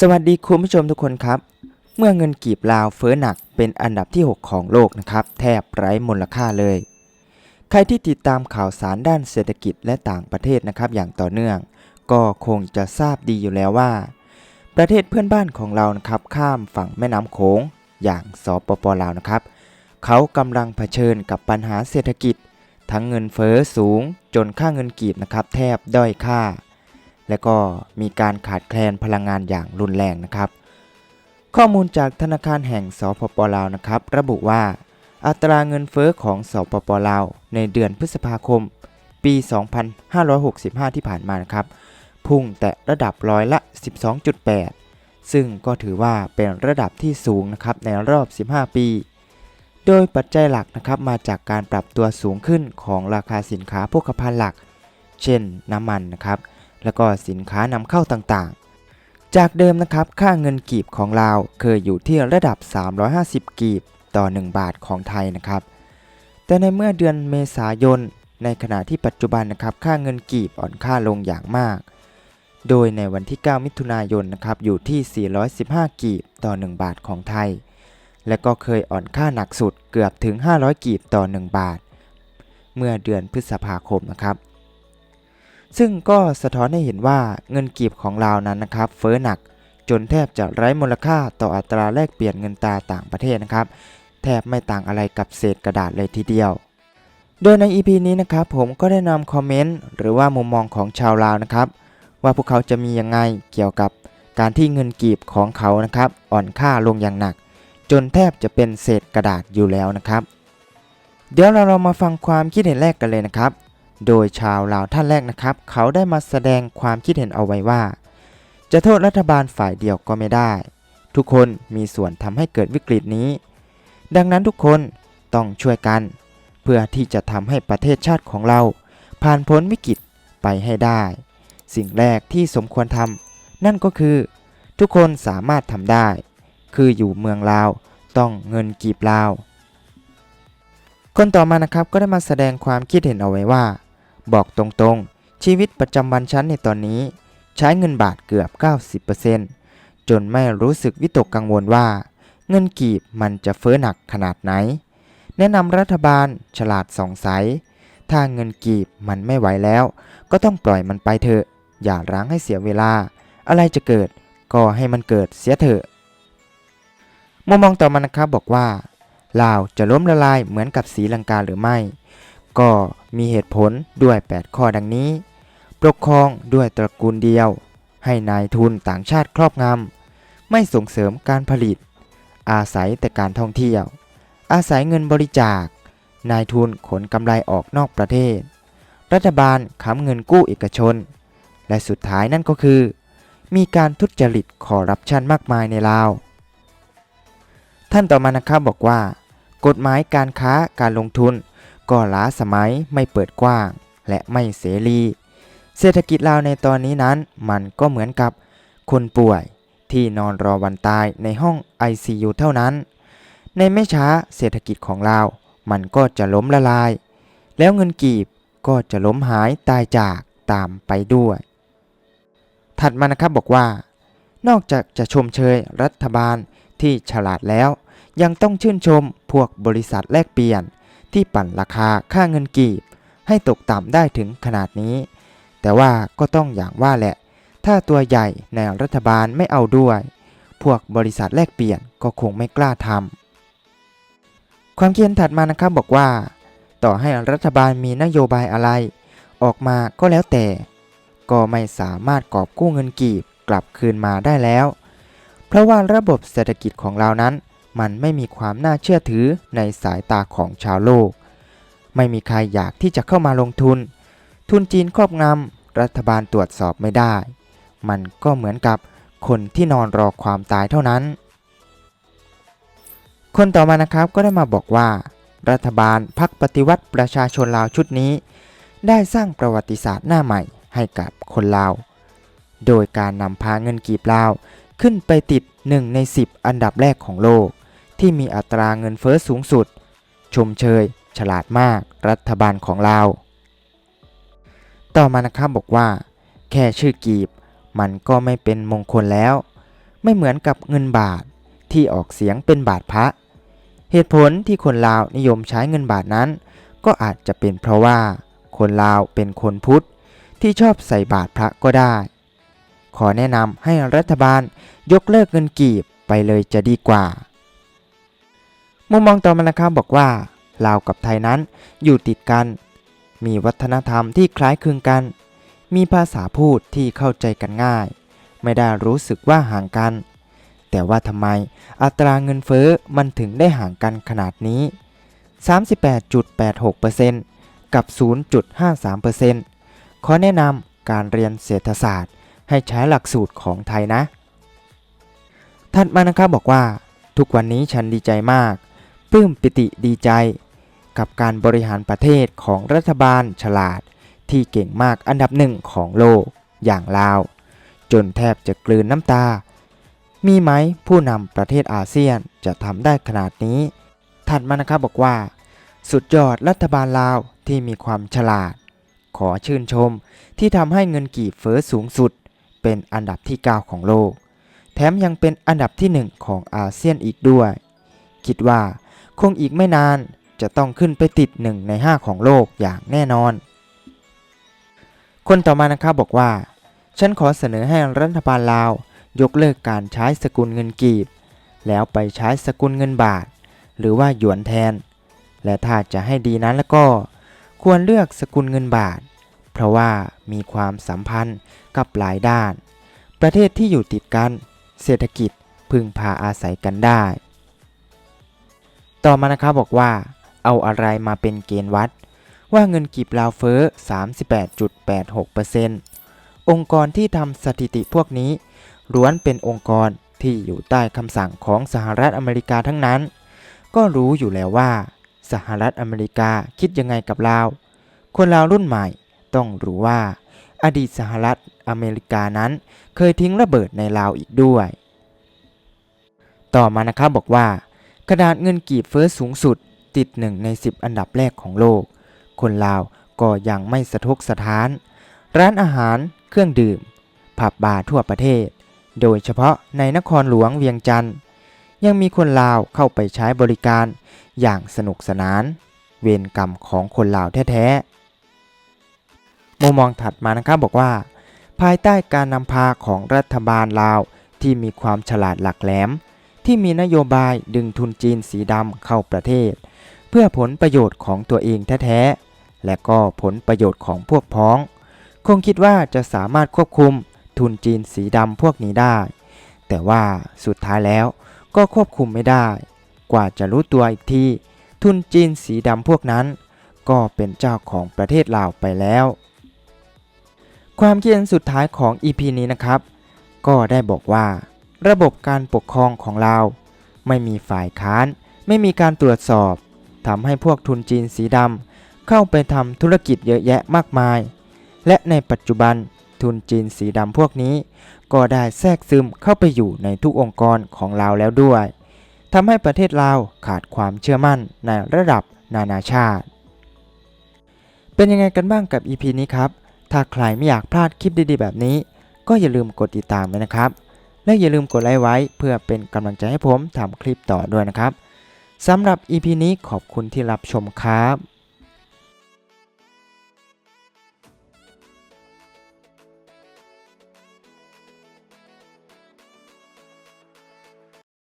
สวัสดีคุณผู้ชมทุกคนครับ เมื่อเงินกีบลาวเฟ้อหนักเป็นอันดับที่ 6 ของโลกนะครับ แทบไร้มูลค่าเลย ใครที่ติดตามข่าวสารด้านเศรษฐกิจและต่างประเทศนะครับ อย่างต่อเนื่อง ก็คงจะทราบดีอยู่แล้วว่า ประเทศเพื่อนบ้านของเรานะครับข้ามฝั่งแม่น้ำโขงอย่างสปปลาวนะครับ เขากำลังเผชิญกับปัญหาเศรษฐกิจ ทั้งเงินเฟ้อสูง จนค่าเงินกีบนะครับ แทบด้อยค่า และก็มีการขาดแคลนพลังงานอย่างรุนแรงนะครับ ข้อมูลจากธนาคารแห่งสปปลาวนะครับ ระบุว่า อัตราเงินเฟ้อของสปปลาว ในเดือนพฤษภาคม ปี 2565 ที่ผ่านมานะครับ พุ่งแต่ระดับร้อยละ 12.8 ซึ่งก็ถือว่าเป็นระดับที่สูงนะครับในรอบ 15 ปี โดยปัจจัยหลักนะครับมาจากการปรับตัวสูงขึ้นของราคาสินค้าโภคภัณฑ์หลัก เช่นน้ำมันนะครับ แล้วก็สินค้านำเข้าต่างๆ จากเดิมนะครับค่าเงินกีบของลาวเคยอยู่ที่ระดับ 350 กีบต่อ 1 บาทของไทยนะครับ แต่ในเมื่อเดือนเมษายน ในขณะที่ปัจจุบันนะครับค่าเงินกีบอ่อนค่าลงอย่างมาก โดยในวันที่ 9 มิถุนายนนะครับอยู่ที่ 415 กีบต่อ 1 บาทของไทย และก็เคยอ่อนค่าหนักสุดเกือบถึง 500 กีบต่อ 1 บาท เมื่อเดือนพฤษภาคมนะครับ ซึ่งก็สะท้อนให้เห็นว่าเงินกีบของเรานั้นนะครับ เฟ้อหนักจนแทบจะไร้มูลค่าต่ออัตราแลกเปลี่ยนเงินตราต่างประเทศนะครับ แทบไม่ต่างอะไรกับเศษกระดาษเลยทีเดียว โดยใน EP นี้นะครับผมก็ได้นำคอมเมนต์หรือว่ามุมมองของชาวลาวนะครับ ว่าพวกเขาจะมียังไงเกี่ยวกับการที่เงินกีบของเขานะครับ อ่อนค่าลงอย่างหนัก จนแทบจะเป็นเศษกระดาษอยู่แล้วนะครับ เดี๋ยวเราเรามาฟังความคิดเห็นแรกกันเลยนะครับ โดยชาวลาวท่านแรกนะครับ เขาได้มาแสดงความคิดเห็นเอาไว้ว่า จะโทษรัฐบาลฝ่ายเดียวก็ไม่ได้ ทุกคนมีส่วนทำให้เกิดวิกฤตนี้ ดังนั้นทุกคนต้องช่วยกัน เพื่อที่จะทำให้ประเทศชาติของเรา ผ่านพ้นวิกฤตไปให้ได้ สิ่งแรกที่สมควรทำนั่นก็คือ ทุกคนสามารถทำได้ คืออยู่เมืองลาวต้องเงินกีบลาวคนต่อมานะครับก็ได้มาแสดงความคิดเห็นเอาไว้ว่า บอกตรงๆ ชีวิตประจำวันฉันในตอนนี้ ใช้เงินบาทเกือบ 90%จนไม่รู้สึกวิตกกังวลว่า เงินกีบมันจะเฟ้อหนักขนาดไหน แนะนำรัฐบาลฉลาดสองใสยถ้าเงินกีบมันไม่ไหวแล้ว ก็ต้องปล่อยมันไปเถอะ อย่าร้างให้เสียเวลา อะไรจะเกิดก็ให้มันเกิดเสียเถอะมุมมองต่อมานะครับบอกว่าลาวจะล้มละลายเหมือนกับศรีลังกาหรือไม่ ก็ มีเหตุผลด้วย 8 ข้อดังนี้ ปกครองด้วยตระกูลเดียว ให้นายทุนต่างชาติครอบงำ ไม่ส่งเสริมการผลิต อาศัยแต่การท่องเที่ยว อาศัยเงินบริจาค นายทุนขนกำไรออกนอกประเทศ รัฐบาลค้ำเงินกู้เอกชน และสุดท้ายนั่นก็คือ มีการทุจริตคอร์รัปชันมากมายในลาว ท่านต่อมานะครับบอกว่า กฎหมายการค้าการลงทุน ก็ล้าสมัยไม่เปิดกว้าง และไม่เสรี เศรษฐกิจลาวในตอนนี้นั้น มันก็เหมือนกับคนป่วยที่นอนรอวันตายในห้อง ICU เท่านั้น ในไม่ช้าเศรษฐกิจของลาวมันก็จะล้มละลาย แล้วเงินกีบก็จะล้มหายตายจากตามไปด้วย ถัดมานะครับบอกว่า นอกจากจะชมเชยรัฐบาลที่ฉลาดแล้ว ยังต้องชื่นชมพวกบริษัทแลกเปลี่ยน ที่ปั่นราคาค่าเงินกีบ ให้ตกต่ำได้ถึงขนาดนี้ แต่ว่าก็ต้องอย่างว่าแหละ ถ้าตัวใหญ่ในรัฐบาลไม่เอาด้วย พวกบริษัทแลกเปลี่ยนก็คงไม่กล้าทำความคิดเห็นถัดมานะครับบอกว่า ต่อให้รัฐบาลมีนโยบายอะไร ออกมาก็แล้วแต่ ก็ไม่สามารถกอบกู้เงินกีบกลับคืนมาได้แล้ว เพราะว่าระบบเศรษฐกิจของเรานั้น มันไม่มีความน่าเชื่อถือในสายตาของชาวโลก ไม่มีใครอยากที่จะเข้ามาลงทุน ทุนจีนครอบงำรัฐบาลตรวจสอบไม่ได้ มันก็เหมือนกับคนที่นอนรอความตายเท่านั้น คนต่อมานะครับก็ได้มาบอกว่า รัฐบาลพักปฏิวัติประชาชนลาวชุดนี้ ได้สร้างประวัติศาสตร์หน้าใหม่ให้กับคนลาว โดยการนำพาเงินกีบลาวขึ้นไปติด 1 ใน 10 อันดับแรกของโลก ที่มีอัตราเงินเฟอ้อสูงสุด ชมเชย ฉลาดมากรัฐบาลของลาต่อมานะครับบอกว่า แค่ชื่อกีบ มันก็ไม่เป็นมงคลแล้ว ไม่เหมือนกับเงินบาทที่ออกเสียงเป็นบาทพระ เหตุผลที่คนลาวนิยมใช้เงินบาทนั้น ก็อาจจะเป็นเพราะว่า คนลาวเป็นคนพุทธที่ชอบใส่บาทพระก็ได้ ขอแนะนำให้รัฐบาลยกเลิกเงินกีบไปเลยจะดีกว่า มุมมองต่อมานะครับบอกว่าลาวกับไทยนั้นอยู่ติดกัน มีวัฒนธรรมที่คล้ายคลึงกัน มีภาษาพูดที่เข้าใจกันง่าย ไม่ได้รู้สึกว่าห่างกัน แต่ว่าทำไมอัตราเงินเฟ้อมันถึงได้ห่างกันขนาดนี้ 38.86%กับ 0.53%ขอแนะนำการเรียนเศรษฐศาสตร์ ให้ใช้หลักสูตรของไทยนะ ถัดมานะครับบอกว่า ทุกวันนี้ฉันดีใจมาก ปลื้มปิติดีใจ กับการบริหารประเทศของรัฐบาลฉลาด ที่เก่งมากอันดับหนึ่งของโลกอย่างลาว จนแทบจะกลืนน้ำตา มีไหมผู้นำประเทศอาเซียนจะทำได้ขนาดนี้ ถัดมานะครับบอกว่า สุดยอดรัฐบาลลาวที่มีความฉลาด ขอชื่นชมที่ทำให้เงินกีบเฟ้อสูงสุด เป็นอันดับที่ 9 ของโลก แถมยังเป็นอันดับที่ 1 ของอาเซียนอีกด้วย คิดว่า คงอีกไม่นานจะต้องขึ้นไปติด 1 ใน 5 ของโลกอย่างแน่นอน คนต่อมานะครับบอกว่า ฉันขอเสนอให้รัฐบาลลาว ยกเลิกการใช้สกุลเงินกีบ แล้วไปใช้สกุลเงินบาท หรือว่าหยวนแทน และถ้าจะให้ดีนั้นแล้วก็ ควรเลือกสกุลเงินบาท เพราะว่ามีความสัมพันธ์กับหลายด้าน ประเทศที่อยู่ติดกัน เศรษฐกิจพึ่งพาอาศัยกันได้ ต่อมานะครับบอกว่า เอาอะไรมาเป็นเกณฑ์วัด ว่าเงินกีบลาวเฟ้อ 38.86%องค์กรที่ทำสถิติพวกนี้ล้วนเป็นองค์กรที่อยู่ใต้คำสั่งของสหรัฐอเมริกาทั้งนั้น ก็รู้อยู่แล้วว่า สหรัฐอเมริกาคิดยังไงกับลาว คนลาวรุ่นใหม่ต้องรู้ว่า อดีตสหรัฐอเมริกานั้นเคยทิ้งระเบิดในลาวอีกด้วย ต่อมานะครับบอกว่า กระดาษเงินกีบเฟ้อสูงสุดติดหนึ่งใน 10 อันดับแรกของโลก คนลาวก็ยังไม่สะทกสะท้าน ร้านอาหารเครื่องดื่ม ผับบาร์ทั่วประเทศ โดยเฉพาะในนครหลวงเวียงจันทร์ยังมีคนลาวเข้าไปใช้บริการอย่างสนุกสนาน เวรกรรมของคนลาวแท้ๆมุมมองถัดมานะครับบอกว่า ภายใต้การนำพาของรัฐบาลลาวที่มีความฉลาดหลักแหลม ที่มีนโยบายดึงทุนจีนสีดำเข้าประเทศ เพื่อผลประโยชน์ของตัวเองแท้ๆ และก็ผลประโยชน์ของพวกพ้อง คงคิดว่าจะสามารถควบคุมทุนจีนสีดำพวกนี้ได้ แต่ว่าสุดท้ายแล้วก็ควบคุมไม่ได้ กว่าจะรู้ตัวอีกที ทุนจีนสีดำพวกนั้น ก็เป็นเจ้าของประเทศลาวไปแล้ว ความคิดเห็นสุดท้ายของ EP นี้นะครับ ก็ได้บอกว่า ระบบการปกครองของเราไม่มีฝ่ายค้าน ไม่มีการตรวจสอบทำให้พวกทุนจีนสีดำเข้าไปทำธุรกิจเยอะแยะมากมาย และในปัจจุบันทุนจีนสีดำพวกนี้ ก็ได้แทรกซึมเข้าไปอยู่ในทุกองค์กรของเราแล้วด้วยทำให้ประเทศลาวขาดความเชื่อมั่นในระดับนานาชาติ เป็นยังไงกันบ้างกับ EP นี้ครับ ถ้าใครไม่อยากพลาดคลิปดีๆ แบบนี้ ก็อย่าลืมกดติดตามไว้นะครับ และอย่าลืมกดไลค์ไว้ เพื่อเป็นกำลังใจให้ผมทำคลิปต่อด้วยนะครับสำหรับ EP นี้ขอบคุณที่รับชมครับ